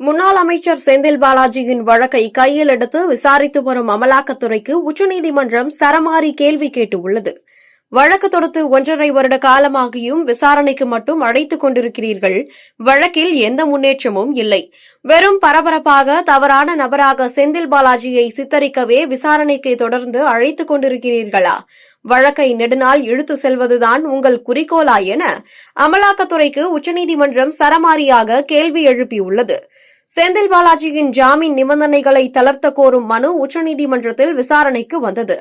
முன்னாள் அமைச்சர் செந்தில் பாலாஜியின் வழக்கை கையில் எடுத்து விசாரித்து வரும் அமலாக்கத்துறைக்கு உச்சநீதிமன்றம் சரமாரி கேள்வி கேட்டுள்ளது. வழக்கு தொடுத்து ஒன்றரை வருட காலமாகியும் விசாரணைக்கு மட்டும் அழைத்துக் கொண்டிருக்கிறீர்கள். வழக்கில் எந்த முன்னேற்றமும் இல்லை. வெறும் பரபரப்பாக தவறான நபராக செந்தில் பாலாஜியை சித்தரிக்கவே விசாரணைக்கு தொடர்ந்து அழைத்துக் கொண்டிருக்கிறீர்களா? வழக்கை நெடுநாள் இழுத்து செல்வதுதான் உங்கள் குறிக்கோளா என அமலாக்கத்துறைக்கு உச்சநீதிமன்றம் சரமாரியாக கேள்வி எழுப்பியுள்ளது. செந்தில் பாலாஜியின் ஜாமீன் நிபந்தனைகளை தளர்த்த கோரும் மனு உச்சநீதிமன்றத்தில் விசாரணைக்கு வந்தது.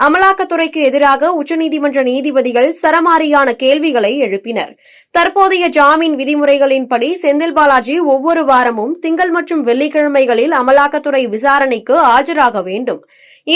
அமலாக்கத்துறைக்கு எதிராக உச்சநீதிமன்ற நீதிபதிகள் சரமாரியான கேள்விகளை எழுப்பினர். தற்போதைய ஜாமீன் விதிமுறைகளின்படி செந்தில் பாலாஜி ஒவ்வொரு வாரமும் திங்கள் மற்றும் வெள்ளிக்கிழமைகளில் அமலாக்கத்துறை விசாரணைக்கு ஆஜராக வேண்டும்.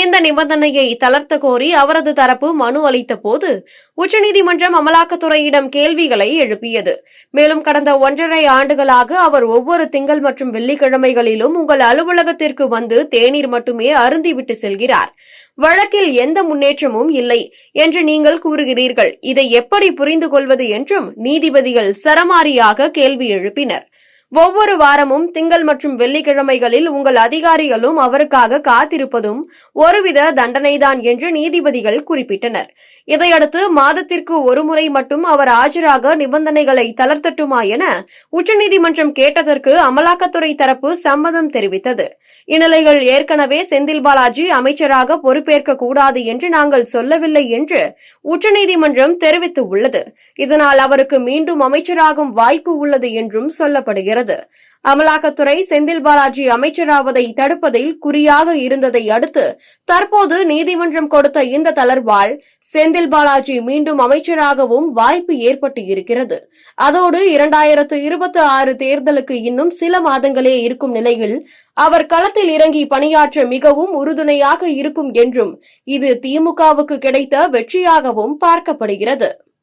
இந்த நிபந்தனையை தளர்த்த கோரி அவரது தரப்பு மனு அளித்த போது உச்சநீதிமன்றம் அமலாக்கத்துறையிடம் கேள்விகளை எழுப்பியது. மேலும் கடந்த ஒன்றரை ஆண்டுகளாக அவர் ஒவ்வொரு திங்கள் மற்றும் வெள்ளிக்கிழமைகளிலும் உங்கள் அலுவலகத்திற்கு வந்து தேநீர் மட்டுமே அருந்திவிட்டு செல்கிறார். வழக்கில் எந்த முன்னேற்றமும் இல்லை என்று நீங்கள் கூறுகிறீர்கள். இதை எப்படி புரிந்து கொள்வது என்றும் நீதிபதிகள் சரமாரியாக கேள்வி எழுப்பினர். ஒவ்வொரு வாரமும் திங்கள் மற்றும் வெள்ளிக்கிழமைகளில் உங்கள் அதிகாரிகளும் அவருக்காக காத்திருப்பதும் ஒருவித தண்டனைதான் என்று நீதிபதிகள் குறிப்பிட்டனர். இதையடுத்து மாதத்திற்கு ஒருமுறை மட்டும் அவர் ஆஜராக நிபந்தனைகளை தளர்த்தட்டுமா என உச்சநீதிமன்றம் கேட்டதற்கு அமலாக்கத்துறை தரப்பு சம்மதம் தெரிவித்தது. இந்நிலையில் ஏற்கனவே செந்தில் பாலாஜி அமைச்சராக பொறுப்பேற்க கூடாது என்று நாங்கள் சொல்லவில்லை என்று உச்சநீதிமன்றம் தெரிவித்துள்ளது. இதனால் அவருக்கு மீண்டும் அமைச்சராகும் வாய்ப்பு உள்ளது என்றும் சொல்லப்படுகிறது. வருகிறது அமலாக்கத்துறை செந்தில் பாலாஜி அமைச்சராவதை தடுப்பதில் குறியாக இருந்ததை அடுத்து தற்போது நீதிமன்றம் கொடுத்த இந்த தளர்வால் செந்தில் பாலாஜி மீண்டும் அமைச்சராகவும் வாய்ப்பு ஏற்பட்டு இருக்கிறது அதோடு இரண்டாயிரத்து இருபத்தி ஆறு தேர்தலுக்கு இன்னும் சில மாதங்களே இருக்கும் நிலையில் அவர் களத்தில் இறங்கி பணியாற்ற மிகவும் உறுதுணையாக இருக்கும் என்றும் இது திமுகவுக்கு கிடைத்த வெற்றியாகவும் பார்க்கப்படுகிறது.